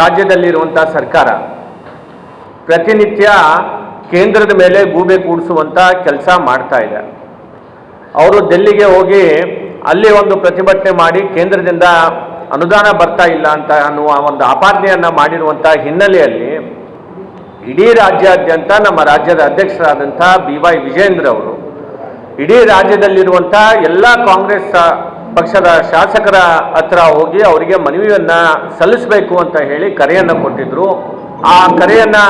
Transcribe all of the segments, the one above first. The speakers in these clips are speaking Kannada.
ರಾಜ್ಯದಲ್ಲಿರುವಂಥ ಸರ್ಕಾರ ಪ್ರತಿನಿತ್ಯ ಕೇಂದ್ರದ ಮೇಲೆ ಗೂಬೆ ಕೂಡಿಸುವಂಥ ಕೆಲಸ ಮಾಡ್ತಾ ಇದೆ. ಅವರು ಡೆಲ್ಲಿಗೆ ಹೋಗಿ ಅಲ್ಲಿ ಒಂದು ಪ್ರತಿಭಟನೆ ಮಾಡಿ ಕೇಂದ್ರದಿಂದ ಅನುದಾನ ಬರ್ತಾ ಇಲ್ಲ ಅಂತ ಅನ್ನುವ ಒಂದು ಆಪಾದನೆಯನ್ನು ಮಾಡಿರುವಂಥ ಹಿನ್ನೆಲೆಯಲ್ಲಿ ಇಡೀ ರಾಜ್ಯಾದ್ಯಂತ ನಮ್ಮ ರಾಜ್ಯದ ಅಧ್ಯಕ್ಷರಾದಂಥ ಬಿ ವೈ ವಿಜೇಂದ್ರ ಅವರು ಇಡೀ ರಾಜ್ಯದಲ್ಲಿರುವಂಥ ಎಲ್ಲ ಕಾಂಗ್ರೆಸ್ ಪಕ್ಷದ ಶಾಸಕರ ಹತ್ರ ಹೋಗಿ ಅವರಿಗೆ ಮನವಿಯನ್ನು ಸಲ್ಲಿಸಬೇಕು ಅಂತ ಹೇಳಿ ಕರೆಯನ್ನು ಕೊಟ್ಟಿದ್ದರು ಆ ಕರೆಯನ್ನು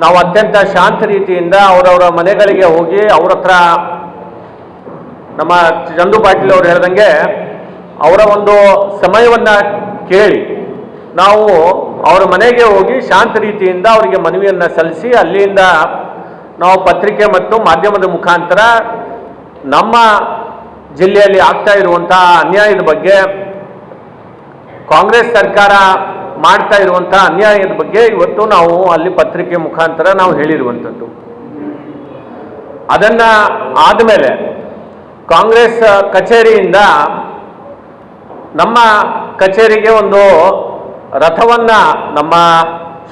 ನಾವು ಅತ್ಯಂತ ಶಾಂತ ರೀತಿಯಿಂದ ಅವರವರ ಮನೆಗಳಿಗೆ ಹೋಗಿ ಅವ್ರ ಹತ್ರ ನಮ್ಮ ಚಂದು ಪಾಟೀಲ್ ಅವರು ಹೇಳ್ದಂಗೆ ಅವರ ಒಂದು ಸಮಯವನ್ನು ಕೇಳಿ. ನಾವು ಅವರ ಮನೆಗೆ ಹೋಗಿ ಶಾಂತ ರೀತಿಯಿಂದ ಅವರಿಗೆ ಮನವಿಯನ್ನು ಸಲ್ಲಿಸಿ ಅಲ್ಲಿಂದ ನಾವು ಪತ್ರಿಕೆ ಮತ್ತು ಮಾಧ್ಯಮದ ಮುಖಾಂತರ ನಮ್ಮ ಜಿಲ್ಲೆಯಲ್ಲಿ ಆಗ್ತಾ ಇರುವಂತಹ ಅನ್ಯಾಯದ ಬಗ್ಗೆ ಕಾಂಗ್ರೆಸ್ ಸರ್ಕಾರ ಮಾಡ್ತಾ ಇರುವಂತಹ ಅನ್ಯಾಯದ ಬಗ್ಗೆ ಇವತ್ತು ನಾವು ಅಲ್ಲಿ ಪತ್ರಿಕೆ ಮುಖಾಂತರ ನಾವು ಹೇಳಿರುವಂಥದ್ದು. ಅದನ್ನ ಆದಮೇಲೆ ಕಾಂಗ್ರೆಸ್ ಕಚೇರಿಯಿಂದ ನಮ್ಮ ಕಚೇರಿಗೆ ಒಂದು ರಥವನ್ನ ನಮ್ಮ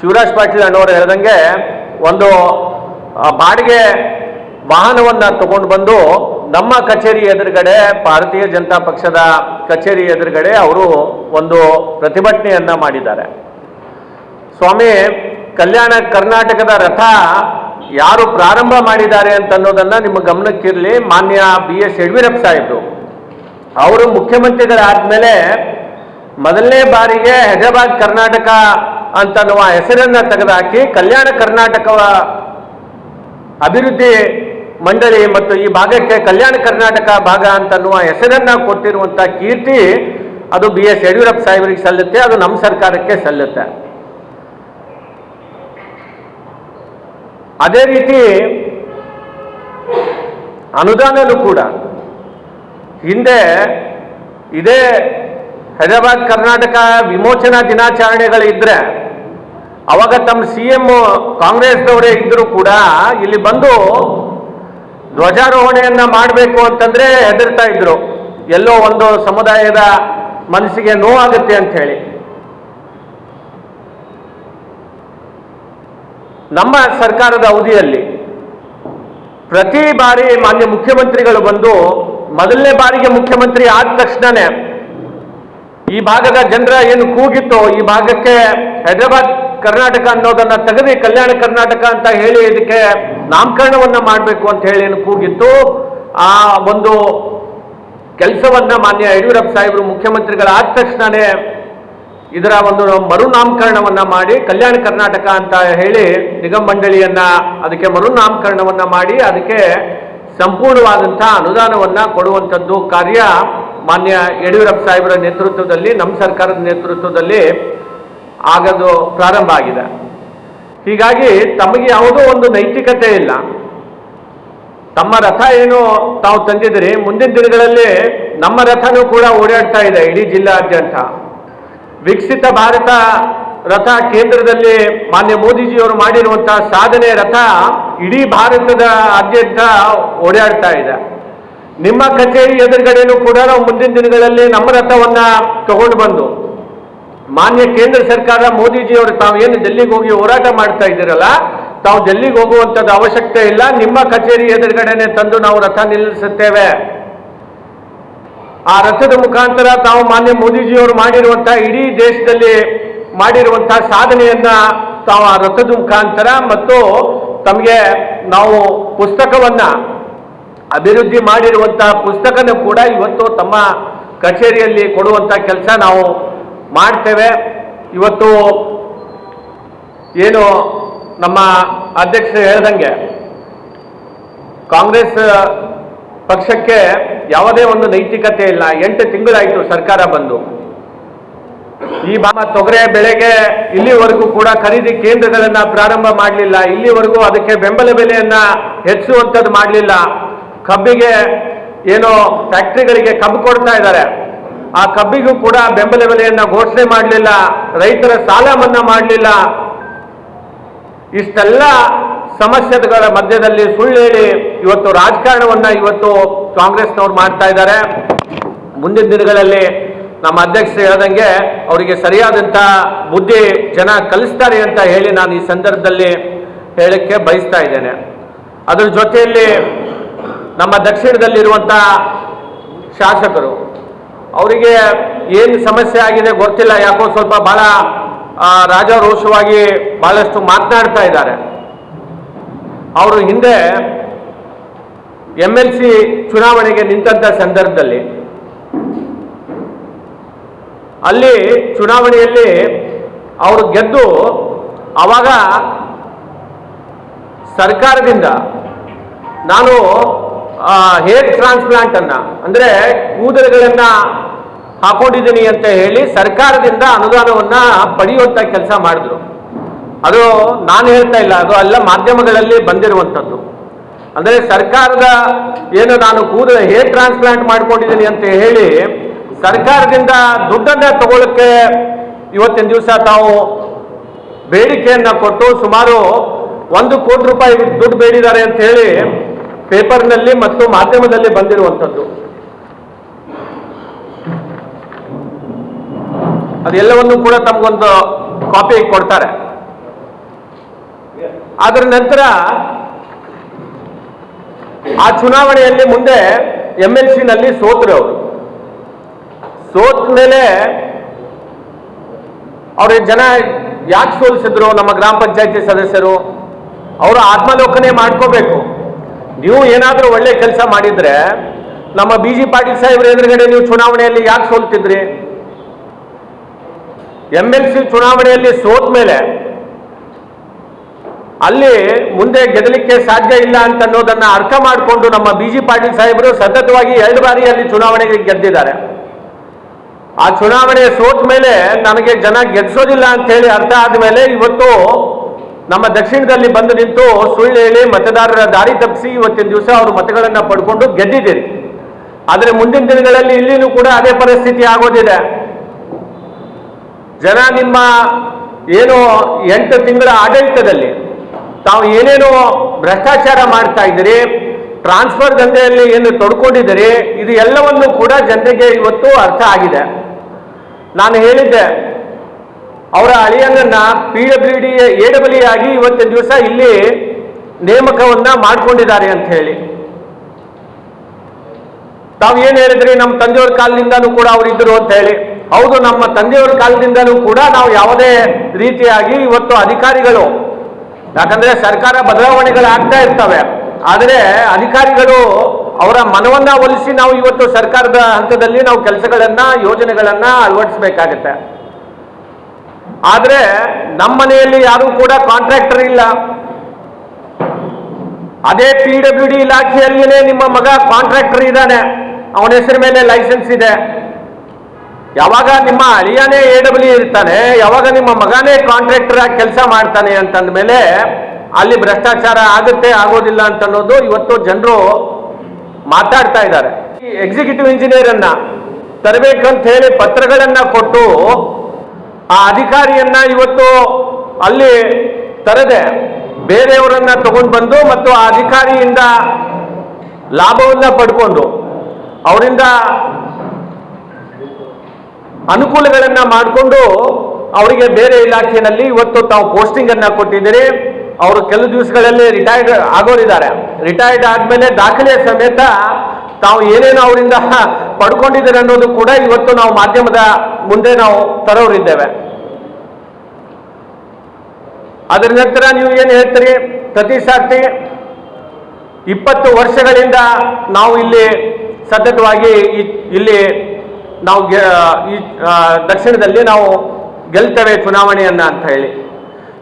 ಶಿವರಾಜ್ ಪಾಟೀಲ್ ಅಣ್ಣವರು ಹೇಳ್ದಂಗೆ ಒಂದು ಬಾಡಿಗೆ ವಾಹನವನ್ನ ತಗೊಂಡು ಬಂದು ನಮ್ಮ ಕಚೇರಿ ಎದುರುಗಡೆ ಭಾರತೀಯ ಜನತಾ ಪಕ್ಷದ ಕಚೇರಿ ಎದುರುಗಡೆ ಅವರು ಒಂದು ಪ್ರತಿಭಟನೆಯನ್ನ ಮಾಡಿದ್ದಾರೆ. ಸ್ವಾಮಿ, ಕಲ್ಯಾಣ ಕರ್ನಾಟಕದ ರಥ ಯಾರು ಪ್ರಾರಂಭ ಮಾಡಿದ್ದಾರೆ ಅಂತ ಅನ್ನೋದನ್ನ ನಿಮ್ಮ ಗಮನಕ್ಕಿರಲಿ. ಮಾನ್ಯ ಬಿ ಎಸ್ ಯಡಿಯೂರಪ್ಪ ಸಾಹೇಬರು. ಅವರು ಮುಖ್ಯಮಂತ್ರಿಗಳಾದ್ಮೇಲೆ ಮೊದಲನೇ ಬಾರಿಗೆ ಹೈದರಾಬಾದ್ ಕರ್ನಾಟಕ ಅಂತನ್ನುವ ಹೆಸರನ್ನ ತೆಗೆದುಹಾಕಿ ಕಲ್ಯಾಣ ಕರ್ನಾಟಕ ಅಭಿವೃದ್ಧಿ ಮಂಡಳಿ ಮತ್ತು ಈ ಭಾಗಕ್ಕೆ ಕಲ್ಯಾಣ ಕರ್ನಾಟಕ ಭಾಗ ಅಂತನ್ನುವ ಹೆಸರನ್ನ ಕೊಟ್ಟಿರುವಂತ ಕೀರ್ತಿ, ಅದು ಬಿ ಎಸ್ ಯಡಿಯೂರಪ್ಪ ಸಾಹೇಬರಿಗೆ ಸಲ್ಲುತ್ತೆ, ಅದು ನಮ್ಮ ಸರ್ಕಾರಕ್ಕೆ ಸಲ್ಲುತ್ತೆ. ಅದೇ ರೀತಿ ಅನುದಾನನೂ ಕೂಡ. ಹಿಂದೆ ಇದೇ ಹೈದರಾಬಾದ್ ಕರ್ನಾಟಕ ವಿಮೋಚನಾ ದಿನಾಚರಣೆಗಳಿದ್ರೆ ಅವಾಗ ತಮ್ಮ ಸಿ ಎಂ ಕಾಂಗ್ರೆಸ್ನವರೇ ಇದ್ದರೂ ಕೂಡ ಇಲ್ಲಿ ಬಂದು ಧ್ವಜಾರೋಹಣೆಯನ್ನ ಮಾಡಬೇಕು ಅಂತಂದ್ರೆ ಹೆದರ್ತಾ ಇದ್ರು. ಎಲ್ಲೋ ಒಂದು ಸಮುದಾಯದ ಮನಸ್ಸಿಗೆ ನೋವಾಗುತ್ತೆ ಅಂತ ಹೇಳಿ. ನಮ್ಮ ಸರ್ಕಾರದ ಅವಧಿಯಲ್ಲಿ ಪ್ರತಿ ಬಾರಿ ಮಾನ್ಯ ಮುಖ್ಯಮಂತ್ರಿಗಳು ಬಂದು ಮೊದಲನೇ ಬಾರಿಗೆ ಮುಖ್ಯಮಂತ್ರಿ ಆದ ತಕ್ಷಣನೇ ಈ ಭಾಗದ ಜನರ ಏನು ಕೂಗಿತ್ತು ಈ ಭಾಗಕ್ಕೆ ಹೈದರಾಬಾದ್ ಕರ್ನಾಟಕ ಅನ್ನೋದನ್ನ ತೆಗೆದು ಕಲ್ಯಾಣ ಕರ್ನಾಟಕ ಅಂತ ಹೇಳಿ ಇದಕ್ಕೆ ನಾಮಕರಣವನ್ನ ಮಾಡಬೇಕು ಅಂತ ಹೇಳಿ ಏನು ಕೂಗಿತ್ತು. ಆ ಒಂದು ಕೆಲಸವನ್ನ ಮಾನ್ಯ ಯಡಿಯೂರಪ್ಪ ಸಾಹೇಬರು ಮುಖ್ಯಮಂತ್ರಿಗಳಾದ ತಕ್ಷಣನೇ ಇದರ ಒಂದು ಮರು ನಾಮಕರಣವನ್ನ ಮಾಡಿ ಕಲ್ಯಾಣ ಕರ್ನಾಟಕ ಅಂತ ಹೇಳಿ ನಿಗಮ ಮಂಡಳಿಯನ್ನ ಅದಕ್ಕೆ ಮರು ನಾಮಕರಣವನ್ನ ಮಾಡಿ ಅದಕ್ಕೆ ಸಂಪೂರ್ಣವಾದಂತಹ ಅನುದಾನವನ್ನ ಕೊಡುವಂಥದ್ದು ಕಾರ್ಯ ಮಾನ್ಯ ಯಡಿಯೂರಪ್ಪ ಸಾಹೇಬರ ನೇತೃತ್ವದಲ್ಲಿ, ನಮ್ಮ ಸರ್ಕಾರದ ನೇತೃತ್ವದಲ್ಲಿ ಆಗದು ಪ್ರಾರಂಭ ಆಗಿದೆ. ಹೀಗಾಗಿ ತಮಗೆ ಯಾವುದೋ ಒಂದು ನೈತಿಕತೆ ಇಲ್ಲ. ತಮ್ಮ ರಥ ಏನು ತಾವು ತಂದಿದ್ರಿ ಮುಂದಿನ ದಿನಗಳಲ್ಲಿ ನಮ್ಮ ರಥನೂ ಕೂಡ ಓಡಾಡ್ತಾ ಇದೆ ಇಡೀ ಜಿಲ್ಲಾದ್ಯಂತ. ವಿಕಸಿತ ಭಾರತ ರಥ ಕೇಂದ್ರದಲ್ಲಿ ಮಾನ್ಯ ಮೋದಿಜಿಯವರು ಮಾಡಿರುವಂತಹ ಸಾಧನೆ ರಥ ಇಡೀ ಭಾರತದ ಆದ್ಯಂತ ಓಡಾಡ್ತಾ ಇದೆ. ನಿಮ್ಮ ಕಚೇರಿ ಎದುರುಗಡೆನೂ ಕೂಡ ನಾವು ಮುಂದಿನ ದಿನಗಳಲ್ಲಿ ನಮ್ಮ ರಥವನ್ನ ತಗೊಂಡು ಬಂದು ಮಾನ್ಯ ಕೇಂದ್ರ ಸರ್ಕಾರ ಮೋದಿಜಿಯವರು ತಾವು ಏನು ಡೆಲ್ಲಿಗೆ ಹೋಗಿ ಹೋರಾಟ ಮಾಡ್ತಾ ಇದ್ದೀರಲ್ಲ, ತಾವು ಡೆಲ್ಲಿಗೆ ಹೋಗುವಂಥದ್ದು ಅವಶ್ಯಕತೆ ಇಲ್ಲ, ನಿಮ್ಮ ಕಚೇರಿ ಎದುರುಗಡೆನೆ ತಂದು ನಾವು ರಥ ನಿಲ್ಲಿಸುತ್ತೇವೆ. ಆ ರಥದ ಮುಖಾಂತರ ತಾವು ಮಾನ್ಯ ಮೋದಿಜಿಯವರು ಮಾಡಿರುವಂತಹ ಇಡೀ ದೇಶದಲ್ಲಿ ಮಾಡಿರುವಂತಹ ಸಾಧನೆಯನ್ನ ತಾವು ಆ ರಥದ ಮುಖಾಂತರ ಮತ್ತು ತಮಗೆ ನಾವು ಪುಸ್ತಕವನ್ನ ಅಭಿವೃದ್ಧಿ ಮಾಡಿರುವಂತಹ ಪುಸ್ತಕನ ಕೂಡ ಇವತ್ತು ತಮ್ಮ ಕಚೇರಿಯಲ್ಲಿ ಕೊಡುವಂತ ಕೆಲಸ ನಾವು ಮಾಡ್ತೇವೆ. ಇವತ್ತು ಏನು ನಮ್ಮ ಅಧ್ಯಕ್ಷರು ಹೇಳ್ದಂಗೆ ಕಾಂಗ್ರೆಸ್ ಪಕ್ಷಕ್ಕೆ ಯಾವುದೇ ಒಂದು ನೈತಿಕತೆ ಇಲ್ಲ. ಎಂಟು ತಿಂಗಳಾಯಿತು ಸರ್ಕಾರ ಬಂದು. ಈ ಬಾಮ ತೊಗರೆ ಬೆಳೆಗೆ ಇಲ್ಲಿವರೆಗೂ ಕೂಡ ಖರೀದಿ ಕೇಂದ್ರಗಳನ್ನ ಪ್ರಾರಂಭ ಮಾಡಲಿಲ್ಲ. ಇಲ್ಲಿವರೆಗೂ ಅದಕ್ಕೆ ಬೆಂಬಲ ಬೆಲೆಯನ್ನ ಹೆಚ್ಚಿಸುವಂಥದ್ದು ಮಾಡಲಿಲ್ಲ. ಕಬ್ಬಿಗೆ ಏನೋ ಫ್ಯಾಕ್ಟ್ರಿಗಳಿಗೆ ಕಬ್ಬು ಕೊಡ್ತಾ ಇದ್ದಾರೆ. ಆ ಕಬ್ಬಿಗೂ ಕೂಡ ಬೆಂಬಲ ಬೆಲೆಯನ್ನ ಘೋಷಣೆ ಮಾಡಲಿಲ್ಲ, ರೈತರ ಸಾಲ ಮನ್ನಾ ಮಾಡಲಿಲ್ಲ. ಇಷ್ಟೆಲ್ಲ ಸಮಸ್ಯೆಗಳ ಮಧ್ಯದಲ್ಲಿ ಸುಳ್ಳು ಹೇಳಿ ಇವತ್ತು ರಾಜಕಾರಣವನ್ನ ಇವತ್ತು ಕಾಂಗ್ರೆಸ್ನವ್ರು ಮಾಡ್ತಾ ಇದ್ದಾರೆ. ಮುಂದಿನ ದಿನಗಳಲ್ಲಿ ನಮ್ಮ ಅಧ್ಯಕ್ಷರು ಹೇಳ್ದಂಗೆ ಅವರಿಗೆ ಸರಿಯಾದಂಥ ಬುದ್ಧಿ ಜನ ಕಲಿಸ್ತಾರೆ ಅಂತ ಹೇಳಿ ನಾನು ಈ ಸಂದರ್ಭದಲ್ಲಿ ಹೇಳಕ್ಕೆ ಬಯಸ್ತಾ ಇದ್ದೇನೆ. ಅದರ ಜೊತೆಯಲ್ಲಿ ನಮ್ಮ ದಕ್ಷಿಣದಲ್ಲಿರುವಂಥ ಶಾಸಕರು ಅವರಿಗೆ ಏನು ಸಮಸ್ಯೆ ಆಗಿದೆ ಗೊತ್ತಿಲ್ಲ. ಯಾಕೋ ಸ್ವಲ್ಪ ಆ, ರಾಜಾರೋಷವಾಗಿ ಬಹಳಷ್ಟು ಮಾತನಾಡ್ತಾ ಇದ್ದಾರೆ. ಅವರು ಹಿಂದೆ ಎಂ ಎಲ್ ಸಿ ಚುನಾವಣೆಗೆ ನಿಂತಂಥ ಸಂದರ್ಭದಲ್ಲಿ ಅಲ್ಲಿ ಚುನಾವಣೆಯಲ್ಲಿ ಅವರು ಗೆದ್ದು ಆವಾಗ ಸರ್ಕಾರದಿಂದ ನಾನು ಹೇರ್ ಟ್ರಾನ್ಸ್ಪ್ಲಾಂಟ್ ಅನ್ನ? ಅಂದ್ರೆ ಕೂದಲುಗಳನ್ನ ಹಾಕೊಂಡಿದ್ದೀನಿ ಅಂತ ಹೇಳಿ ಸರ್ಕಾರದಿಂದ ಅನುದಾನವನ್ನ ಪಡೆಯುವಂತ ಕೆಲಸ ಮಾಡಿದ್ರು. ಅದು ನಾನು ಹೇಳ್ತಾ ಇಲ್ಲ, ಅದು ಅಲ್ಲ ಮಾಧ್ಯಮಗಳಲ್ಲಿ ಬಂದಿರುವಂಥದ್ದು. ಅಂದ್ರೆ ಸರ್ಕಾರದ ಏನು ನಾನು ಕೂದಲ ಹೇರ್ ಟ್ರಾನ್ಸ್ಪ್ಲಾಂಟ್ ಮಾಡ್ಕೊಂಡಿದ್ದೀನಿ ಅಂತ ಹೇಳಿ ಸರ್ಕಾರದಿಂದ ದುಡ್ಡನ್ನ ತಗೊಳ್ಳಕ್ಕೆ ಇವತ್ತಿನ ದಿವಸ ತಾವು ಬೇಡಿಕೆಯನ್ನ ಕೊಟ್ಟು ಸುಮಾರು ಒಂದು ಕೋಟಿ ರೂಪಾಯಿ ದುಡ್ಡು ಬೇಡಿದ್ದಾರೆ ಅಂತ ಹೇಳಿ ಪೇಪರ್ನಲ್ಲಿ ಮತ್ತು ಮಾಧ್ಯಮದಲ್ಲಿ ಬಂದಿರುವಂಥದ್ದು. ಅದೆಲ್ಲವನ್ನು ಕೂಡ ತಮಗೊಂದು ಕಾಪಿ ಕೊಡ್ತಾರೆ. ಅದರ ನಂತರ ಆ ಚುನಾವಣೆಯಲ್ಲಿ ಮುಂದೆ ಎಂ ಎಲ್ನಲ್ಲಿ ಸೋತರು ಅವರು. ಸೋತ ಮೇಲೆ ಅವ್ರ ಜನ ಯಾಕೆ ಸೋಲಿಸಿದ್ರು? ನಮ್ಮ ಗ್ರಾಮ ಪಂಚಾಯತಿ ಸದಸ್ಯರು. ಅವರು ಆತ್ಮಲೋಕನೆ ಮಾಡ್ಕೋಬೇಕು. ನೀವು ಏನಾದರೂ ಒಳ್ಳೆ ಕೆಲಸ ಮಾಡಿದ್ರೆ, ನಮ್ಮ ಬಿ ಜಿ ಪಾಟೀಲ್ ಸಾಹೇಬ್ರ ಎದುರುಗಡೆ ನೀವು ಚುನಾವಣೆಯಲ್ಲಿ ಯಾಕೆ ಸೋಲ್ತಿದ್ರಿ? ಎಂ ಎಲ್ ಸಿ ಚುನಾವಣೆಯಲ್ಲಿ ಸೋತ ಮೇಲೆ ಅಲ್ಲಿ ಮುಂದೆ ಗೆದಲಿಕ್ಕೆ ಸಾಧ್ಯ ಇಲ್ಲ ಅಂತ ಅನ್ನೋದನ್ನ ಅರ್ಥ ಮಾಡಿಕೊಂಡು ನಮ್ಮ ಬಿ ಜಿ ಪಾಟೀಲ್ ಸಾಹೇಬರು ಸತತವಾಗಿ ಎರಡು ಬಾರಿ ಅಲ್ಲಿ ಚುನಾವಣೆಗೆ ಗೆದ್ದಿದ್ದಾರೆ. ಆ ಚುನಾವಣೆ ಸೋತ ಮೇಲೆ ನನಗೆ ಜನ ಗೆದ್ಸೋದಿಲ್ಲ ಅಂತ ಹೇಳಿ ಅರ್ಥ ಆದ್ಮೇಲೆ ಇವತ್ತು ನಮ್ಮ ದಕ್ಷಿಣದಲ್ಲಿ ಬಂದು ನಿಂತು ಸುಳ್ಳು ಹೇಳಿ ಮತದಾರರ ದಾರಿ ತಪ್ಪಿಸಿ ಇವತ್ತಿನ ದಿವಸ ಅವರು ಮತಗಳನ್ನ ಪಡ್ಕೊಂಡು ಗೆದ್ದಿದ್ದೀರಿ. ಆದರೆ ಮುಂದಿನ ದಿನಗಳಲ್ಲಿ ಇಲ್ಲಿನೂ ಕೂಡ ಅದೇ ಪರಿಸ್ಥಿತಿ ಆಗೋದಿದೆ. ಜನ ನಿಮ್ಮ ಏನು ಎಂಟು ತಿಂಗಳ ಆಡಳಿತದಲ್ಲಿ ತಾವು ಏನೇನೋ ಭ್ರಷ್ಟಾಚಾರ ಮಾಡ್ತಾ ಇದ್ದೀರಿ, ಟ್ರಾನ್ಸ್ಫರ್ ದಂಧೆಯಲ್ಲಿ ಏನು ತೊಡ್ಕೊಂಡಿದ್ದೀರಿ, ಇದು ಎಲ್ಲವನ್ನು ಕೂಡ ಜನರಿಗೆ ಇವತ್ತು ಅರ್ಥ ಆಗಿದೆ. ನಾನು ಹೇಳಿದ್ದೆ ಅವರ ಅಳಿಯನನ್ನ P W D A W ಆಗಿ ಇವತ್ತಿನ ದಿವಸ ಇಲ್ಲಿ ನೇಮಕವನ್ನ ಮಾಡಿಕೊಂಡಿದ್ದಾರೆ ಅಂತ ಹೇಳಿ. ತಾವು ಏನ್ ಹೇಳಿದ್ರಿ? ನಮ್ಮ ತಂದೆಯವ್ರ ಕಾಲದಿಂದನೂ ಕೂಡ ಅವ್ರು ಇದ್ರು ಅಂತ ಹೇಳಿ. ಹೌದು, ನಮ್ಮ ತಂದೆಯವ್ರ ಕಾಲದಿಂದಲೂ ಕೂಡ ನಾವು ಯಾವುದೇ ರೀತಿಯಾಗಿ ಇವತ್ತು ಅಧಿಕಾರಿಗಳು, ಯಾಕಂದ್ರೆ ಸರ್ಕಾರ ಬದಲಾವಣೆಗಳು ಆಗ್ತಾ ಇರ್ತವೆ. ಆದರೆ ಅಧಿಕಾರಿಗಳು ಅವರ ಮನವನ್ನ ಒಲಿಸಿ ನಾವು ಇವತ್ತು ಸರ್ಕಾರದ ಹಂತದಲ್ಲಿ ನಾವು ಕೆಲಸಗಳನ್ನ, ಯೋಜನೆಗಳನ್ನ ಅಳವಡಿಸಬೇಕಾಗತ್ತೆ. ಆದ್ರೆ ನಮ್ಮ ಮನೆಯಲ್ಲಿ ಯಾರು ಕೂಡ ಕಾಂಟ್ರಾಕ್ಟರ್ ಇಲ್ಲ. ಅದೇ ಪಿ ಡಬ್ಲ್ಯೂ ಡಿ ಇಲಾಖೆಯಲ್ಲಿನೇ ನಿಮ್ಮ ಮಗ ಕಾಂಟ್ರಾಕ್ಟರ್ ಇದ್ದಾನೆ. ಅವನ ಹೆಸರ ಮೇಲೆ ಲೈಸೆನ್ಸ್ ಇದೆ. ಯಾವಾಗ ನಿಮ್ಮ ಅಳಿಯನೇ ಎ ಡಬ್ಲ್ಯೂ ಇರ್ತಾನೆ, ಯಾವಾಗ ನಿಮ್ಮ ಮಗನೇ ಕಾಂಟ್ರಾಕ್ಟರ್ ಆಗಿ ಕೆಲಸ ಮಾಡ್ತಾನೆ ಅಂತಂದ ಮೇಲೆ ಅಲ್ಲಿ ಭ್ರಷ್ಟಾಚಾರ ಆಗುತ್ತೆ, ಆಗೋದಿಲ್ಲ ಅಂತ ಅನ್ನೋದು ಇವತ್ತು ಜನರು ಮಾತಾಡ್ತಾ ಇದ್ದಾರೆ. ಎಕ್ಸಿಕ್ಯೂಟಿವ್ ಇಂಜಿನಿಯರ್ ಅನ್ನ ತರಬೇಕಂತ ಹೇಳಿ ಪತ್ರಗಳನ್ನ ಕೊಟ್ಟು ಆ ಅಧಿಕಾರಿಯನ್ನ ಇವತ್ತು ಅಲ್ಲಿ ತರದೆ ಬೇರೆಯವರನ್ನ ತಗೊಂಡು ಬಂದು ಮತ್ತು ಆ ಅಧಿಕಾರಿಯಿಂದ ಲಾಭವನ್ನ ಪಡ್ಕೊಂಡು ಅವರಿಂದ ಅನುಕೂಲಗಳನ್ನ ಮಾಡಿಕೊಂಡು ಅವರಿಗೆ ಬೇರೆ ಇಲಾಖೆಯಲ್ಲಿ ಇವತ್ತು ತಾವು ಪೋಸ್ಟಿಂಗ್ ಅನ್ನ ಕೊಟ್ಟಿದ್ದೀರಿ. ಅವರು ಕೆಲವು ದಿವಸಗಳಲ್ಲಿ ರಿಟೈರ್ಡ್ ಆಗೋರಿದ್ದಾರೆ. ರಿಟೈರ್ಡ್ ಆದ್ಮೇಲೆ ದಾಖಲೆ ಸಮೇತ ತಾವು ಏನೇನು ಅವರಿಂದ ಪಡ್ಕೊಂಡಿದ್ದಾರೆ ಅನ್ನೋದು ಕೂಡ ಇವತ್ತು ನಾವು ಮಾಧ್ಯಮದ ಮುಂದೆ ನಾವು ತರೋರಿದ್ದೇವೆ. ಅದರ ನಂತರ ನೀವು ಏನು ಹೇಳ್ತೀರಿ? ಪ್ರತಿ ಸಾರ್ತಿ ಇಪ್ಪತ್ತು ವರ್ಷಗಳಿಂದ ನಾವು ಇಲ್ಲಿ ಸತತವಾಗಿ ಇಲ್ಲಿ ನಾವು ಈ ದಕ್ಷಿಣದಲ್ಲಿ ನಾವು ಗೆಲ್ತೇವೆ ಚುನಾವಣೆಯನ್ನ ಅಂತ ಹೇಳಿ.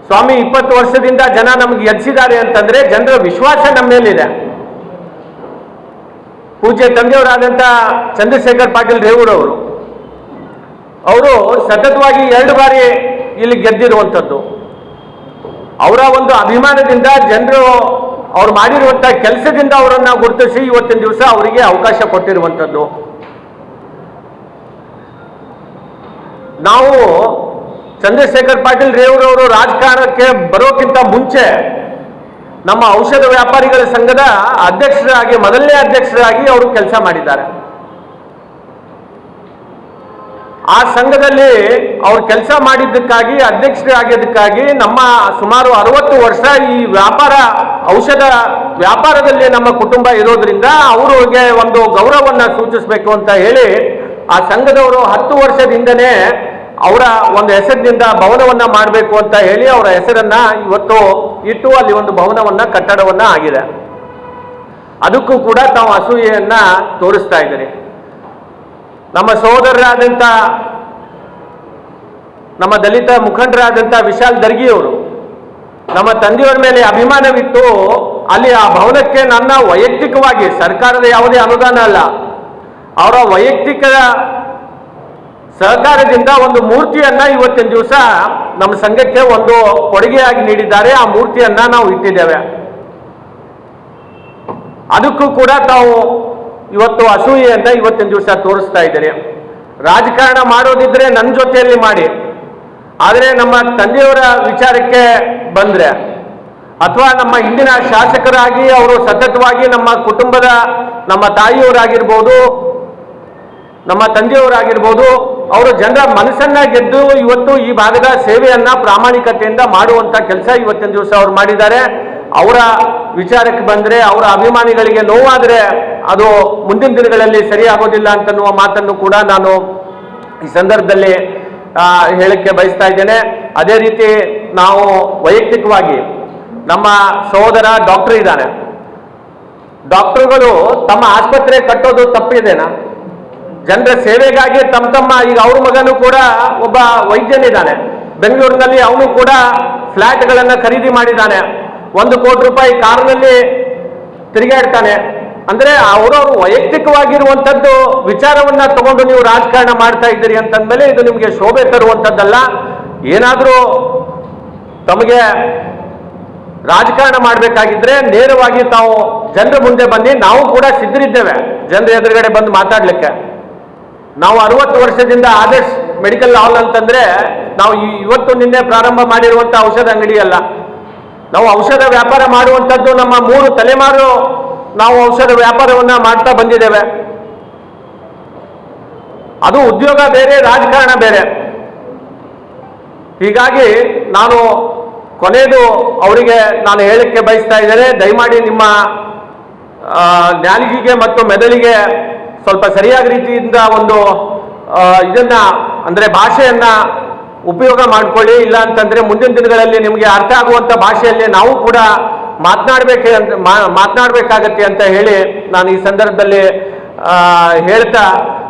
ಸ್ವಾಮಿ ಇಪ್ಪತ್ತು ವರ್ಷದಿಂದ ಜನ ನಮ್ಗೆ ಎದ್ಸಿದ್ದಾರೆ ಅಂತಂದ್ರೆ ಜನರ ವಿಶ್ವಾಸ ನಮ್ಮ ಮೇಲಿದೆ. ಪೂಜ್ಯ ತಂದೆಯವರಾದಂಥ ಚಂದ್ರಶೇಖರ್ ಪಾಟೀಲ್ ರೇವೂರವರು ಅವರು. ಸತತವಾಗಿ ಎರಡು ಬಾರಿ ಇಲ್ಲಿ ಗೆದ್ದಿರುವಂಥದ್ದು ಅವರ ಒಂದು ಅಭಿಮಾನದಿಂದ ಜನರು ಅವ್ರು ಮಾಡಿರುವಂಥ ಕೆಲಸದಿಂದ ಅವರನ್ನು ಗುರುತಿಸಿ ಇವತ್ತಿನ ದಿವಸ ಅವರಿಗೆ ಅವಕಾಶ ಕೊಟ್ಟಿರುವಂಥದ್ದು ನಾವು ಚಂದ್ರಶೇಖರ್ ಪಾಟೀಲ್ ರೇವೂರವರು ರಾಜಕಾರಣಕ್ಕೆ ಬರೋಕ್ಕಿಂತ ಮುಂಚೆ ನಮ್ಮ ಔಷಧ ವ್ಯಾಪಾರಿಗಳ ಸಂಘದ ಅಧ್ಯಕ್ಷರಾಗಿ, ಮೊದಲನೇ ಅಧ್ಯಕ್ಷರಾಗಿ ಅವರು ಕೆಲಸ ಮಾಡಿದ್ದಾರೆ. ಆ ಸಂಘದಲ್ಲಿ ಅವ್ರು ಕೆಲಸ ಮಾಡಿದ್ದಕ್ಕಾಗಿ ಅಧ್ಯಕ್ಷರಾಗಿದ್ದಕ್ಕಾಗಿ ನಮ್ಮ ಸುಮಾರು ಅರವತ್ತು ವರ್ಷ ಈ ವ್ಯಾಪಾರ, ಔಷಧ ವ್ಯಾಪಾರದಲ್ಲಿ ನಮ್ಮ ಕುಟುಂಬ ಇರೋದ್ರಿಂದ ಅವರಿಗೆ ಒಂದು ಗೌರವವನ್ನು ಸೂಚಿಸಬೇಕು ಅಂತ ಹೇಳಿ ಆ ಸಂಘದವರು ಹತ್ತು ವರ್ಷದಿಂದನೇ ಅವರ ಒಂದು ಹೆಸರಿನಿಂದ ಭವನವನ್ನ ಮಾಡಬೇಕು ಅಂತ ಹೇಳಿ ಅವರ ಹೆಸರನ್ನ ಇವತ್ತು ಇಟ್ಟು ಅಲ್ಲಿ ಒಂದು ಭವನವನ್ನ ಕಟ್ಟಡವನ್ನ ಆಗಿದೆ. ಅದಕ್ಕೂ ಕೂಡ ತಾವು ಅಸೂಯೆಯನ್ನ ತೋರಿಸ್ತಾ ಇದ್ದೀರಿ. ನಮ್ಮ ಸಹೋದರರಾದಂಥ ನಮ್ಮ ದಲಿತ ಮುಖಂಡರಾದಂಥ ವಿಶಾಲ್ ದರ್ಗಿಯವರು ನಮ್ಮ ತಂದೆಯವರ ಮೇಲೆ ಅಭಿಮಾನವಿತ್ತು ಅಲ್ಲಿ ಆ ಭವನಕ್ಕೆ ನನ್ನ ವೈಯಕ್ತಿಕವಾಗಿ ಸರ್ಕಾರದ ಯಾವುದೇ ಅನುದಾನ ಅಲ್ಲ. ಅವರ ವೈಯಕ್ತಿಕ ಸಹಕಾರದಿಂದ ಒಂದು ಮೂರ್ತಿಯನ್ನ ಇವತ್ತಿನ ದಿವಸ ನಮ್ಮ ಸಂಘಕ್ಕೆ ಒಂದು ಕೊಡುಗೆಯಾಗಿ ನೀಡಿದ್ದಾರೆ. ಆ ಮೂರ್ತಿಯನ್ನ ನಾವು ಇಟ್ಟಿದ್ದೇವೆ. ಅದಕ್ಕೂ ಕೂಡ ತಾವು ಇವತ್ತು ಅಸೂಯೆಯನ್ನ ಇವತ್ತಿನ ದಿವಸ ತೋರಿಸ್ತಾ ಇದ್ದೀರಿ ರಾಜಕಾರಣ ಮಾಡೋದಿದ್ರೆ ನನ್ನ ಜೊತೆಯಲ್ಲಿ ಮಾಡಿ. ಆದರೆ ನಮ್ಮ ತಂದೆಯವರ ವಿಚಾರಕ್ಕೆ ಬಂದ್ರೆ ಅಥವಾ ನಮ್ಮ ಹಿಂದಿನ ಶಾಸಕರಾಗಿ ಅವರು ಸತತವಾಗಿ ನಮ್ಮ ಕುಟುಂಬದ ನಮ್ಮ ತಾಯಿಯವರಾಗಿರ್ಬೋದು ನಮ್ಮ ತಂದೆಯವರಾಗಿರ್ಬೋದು, ಅವರು ಜನರ ಮನಸ್ಸನ್ನ ಗೆದ್ದು ಇವತ್ತು ಈ ಭಾಗದ ಸೇವೆಯನ್ನ ಪ್ರಾಮಾಣಿಕತೆಯಿಂದ ಮಾಡುವಂತ ಕೆಲಸ ಇವತ್ತಿನ ದಿವಸ ಅವ್ರು ಮಾಡಿದ್ದಾರೆ. ಅವರ ವಿಚಾರಕ್ಕೆ ಬಂದ್ರೆ, ಅವರ ಅಭಿಮಾನಿಗಳಿಗೆ ನೋವಾದ್ರೆ ಅದು ಮುಂದಿನ ದಿನಗಳಲ್ಲಿ ಸರಿಯಾಗೋದಿಲ್ಲ ಅಂತನ್ನುವ ಮಾತನ್ನು ಕೂಡ ನಾನು ಈ ಸಂದರ್ಭದಲ್ಲಿ ಹೇಳಕ್ಕೆ ಬಯಸ್ತಾ ಇದ್ದೇನೆ. ಅದೇ ರೀತಿ ನಾವು ವೈಯಕ್ತಿಕವಾಗಿ ನಮ್ಮ ಸಹೋದರ ಡಾಕ್ಟರ್ ಇದ್ದಾನೆ. ಡಾಕ್ಟರ್ಗಳು ತಮ್ಮ ಆಸ್ಪತ್ರೆ ಕಟ್ಟೋದು ತಪ್ಪಿದೆನಾ? ಜನರ ಸೇವೆಗಾಗಿ ತಮ್ಮ ತಮ್ಮ ಈಗ ಅವ್ರ ಮಗನೂ ಕೂಡ ಒಬ್ಬ ವೈದ್ಯನಿದ್ದಾನೆ. ಬೆಂಗಳೂರಿನಲ್ಲಿ ಅವನು ಕೂಡ ಫ್ಲ್ಯಾಟ್ಗಳನ್ನು ಖರೀದಿ ಮಾಡಿದ್ದಾನೆ. ಒಂದು ಕೋಟಿ ರೂಪಾಯಿ ಕಾರಿನಲ್ಲಿ ತಿರುಗಾಡ್ತಾನೆ ಅಂದ್ರೆ ಅವರವರು ವೈಯಕ್ತಿಕವಾಗಿರುವಂಥದ್ದು ವಿಚಾರವನ್ನ ತಗೊಂಡು ನೀವು ರಾಜಕಾರಣ ಮಾಡ್ತಾ ಇದ್ದೀರಿ ಅಂತಂದ್ಮೇಲೆ ಇದು ನಿಮಗೆ ಶೋಭೆ ತರುವಂಥದ್ದಲ್ಲ. ಏನಾದರೂ ತಮಗೆ ರಾಜಕಾರಣ ಮಾಡಬೇಕಾಗಿದ್ರೆ ನೇರವಾಗಿ ತಾವು ಜನರ ಮುಂದೆ ಬನ್ನಿ. ನಾವು ಕೂಡ ಸಿದ್ಧರಿದ್ದೇವೆ. ಜನರ ಎದುರುಗಡೆ ಬಂದು ಮಾತಾಡ್ಲಿಕ್ಕೆ. ನಾವು ಅರವತ್ತು ವರ್ಷದಿಂದ ಆದರ್ಶ್ ಮೆಡಿಕಲ್ ಹಾಲ್ ಅಂತಂದ್ರೆ ನಾವು ಇವತ್ತು ನಿನ್ನೆ ಪ್ರಾರಂಭ ಮಾಡಿರುವಂತ ಔಷಧ ಅಂಗಡಿ ಅಲ್ಲ. ನಾವು ಔಷಧ ವ್ಯಾಪಾರ ಮಾಡುವಂಥದ್ದು ನಮ್ಮ ಮೂರು ತಲೆಮಾರು ನಾವು ಔಷಧ ವ್ಯಾಪಾರವನ್ನ ಮಾಡ್ತಾ ಬಂದಿದ್ದೇವೆ. ಅದು ಉದ್ಯೋಗ ಬೇರೆ, ರಾಜಕಾರಣ ಬೇರೆ. ಹೀಗಾಗಿ ನಾನು ಕೊನೆಯದು ಅವರಿಗೆ ನಾನು ಹೇಳಕ್ಕೆ ಬಯಸ್ತಾ ಇದ್ದೇನೆ, ದಯಮಾಡಿ ನಿಮ್ಮ ನಾಲಿಗೆಗೆ ಮತ್ತು ಮೆದುಳಿಗೆ ಸ್ವಲ್ಪ ಸರಿಯಾದ ರೀತಿಯಿಂದ ಒಂದು ಇದನ್ನ, ಅಂದ್ರೆ ಭಾಷೆಯನ್ನ ಉಪಯೋಗ ಮಾಡ್ಕೊಳ್ಳಿ. ಇಲ್ಲ ಅಂತಂದ್ರೆ ಮುಂದಿನ ದಿನಗಳಲ್ಲಿ ನಿಮಗೆ ಅರ್ಥ ಆಗುವಂತ ಭಾಷೆಯಲ್ಲಿ ನಾವು ಕೂಡ ಮಾತನಾಡಬೇಕೆ ಅಂತ ಮಾತನಾಡಬೇಕಾಗತ್ತೆ ಅಂತ ಹೇಳಿ ನಾನು ಈ ಸಂದರ್ಭದಲ್ಲಿ ಹೇಳ್ತಾ